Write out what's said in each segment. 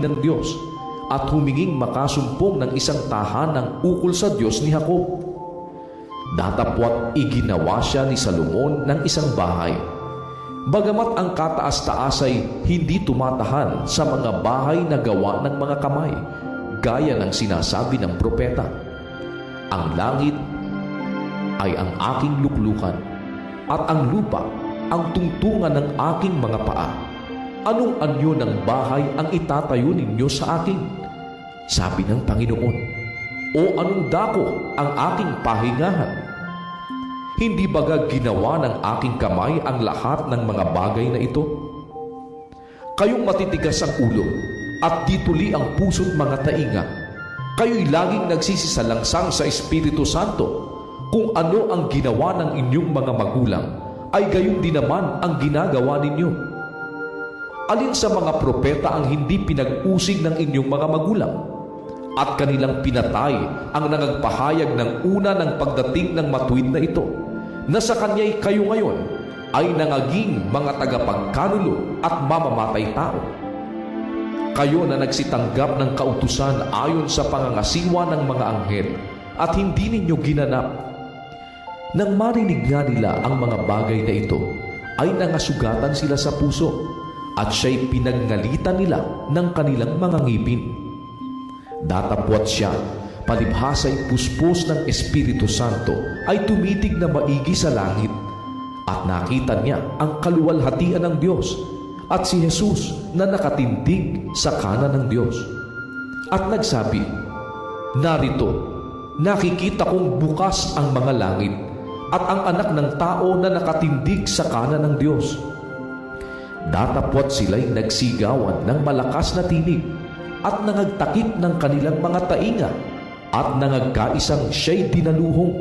ng Diyos at huminging makasumpong ng isang tahanang ukol sa Diyos ni Jacob. Datapwat iginawa siya ni Salomon ng isang bahay. Bagamat ang kataas-taas ay hindi tumatahan sa mga bahay na gawa ng mga kamay, gaya ng sinasabi ng propeta. Ang langit ay ang aking luklukan at ang lupa ang tungtungan ng aking mga paa. Anong anyo ng bahay ang itatayo ninyo sa akin? Sabi ng Panginoon. O anong dako ang aking pahingahan? Hindi baga ginawa ng aking kamay ang lahat ng mga bagay na ito? Kayong matitigas ang ulo at dituli ang puso't mga tainga. Kayo'y laging nagsisisalangsang sa Espiritu Santo kung ano ang ginawa ng inyong mga magulang ay gayon din naman ang ginagawa ninyo. Alin sa mga propeta ang hindi pinag-usig ng inyong mga magulang? At kanilang pinatay ang nangagpahayag ng una ng pagdating ng matuwid na ito, na sa kanya'y kayo ngayon ay nangaging mga tagapagkanulo at mamamatay tao. Kayo na nagsitanggap ng kautusan ayon sa pangangasiwa ng mga anghel at hindi ninyo ginanap. Nang marinig nga nila ang mga bagay na ito, ay nangasugatan sila sa puso at siya'y pinagnalitan nila ng kanilang mga ngipin. Datapwat siya, palibhasa'y puspos ng Espiritu Santo ay tumitig na maigi sa langit at nakita niya ang kaluwalhatian ng Diyos at si Jesus na nakatindig sa kanan ng Diyos. At nagsabi, Narito, nakikita kong bukas ang mga langit at ang anak ng tao na nakatindig sa kanan ng Diyos. Datapwat sila'y nagsigawan ng malakas na tinig at nangagtakip ng kanilang mga tainga at nangagkaisang siya'y dinaluhong.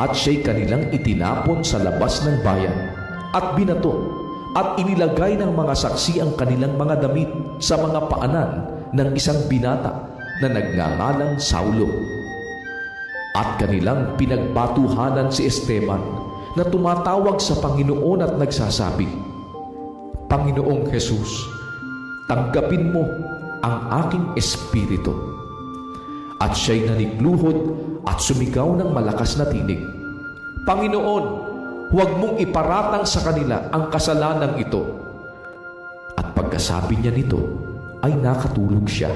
At siya'y kanilang itinapon sa labas ng bayan at binato at inilagay ng mga saksi ang kanilang mga damit sa mga paanan ng isang binata na nagngangalang Saulo. At kanilang pinagbatuhanan si Esteban na tumatawag sa Panginoon at nagsasabi, Panginoong Jesus, tanggapin mo ang aking espiritu. At siya'y nanigluhod at sumigaw ng malakas na tinig. Panginoon, huwag mong iparatang sa kanila ang kasalanang ito. At pagkasabi niya nito, ay nakatulog siya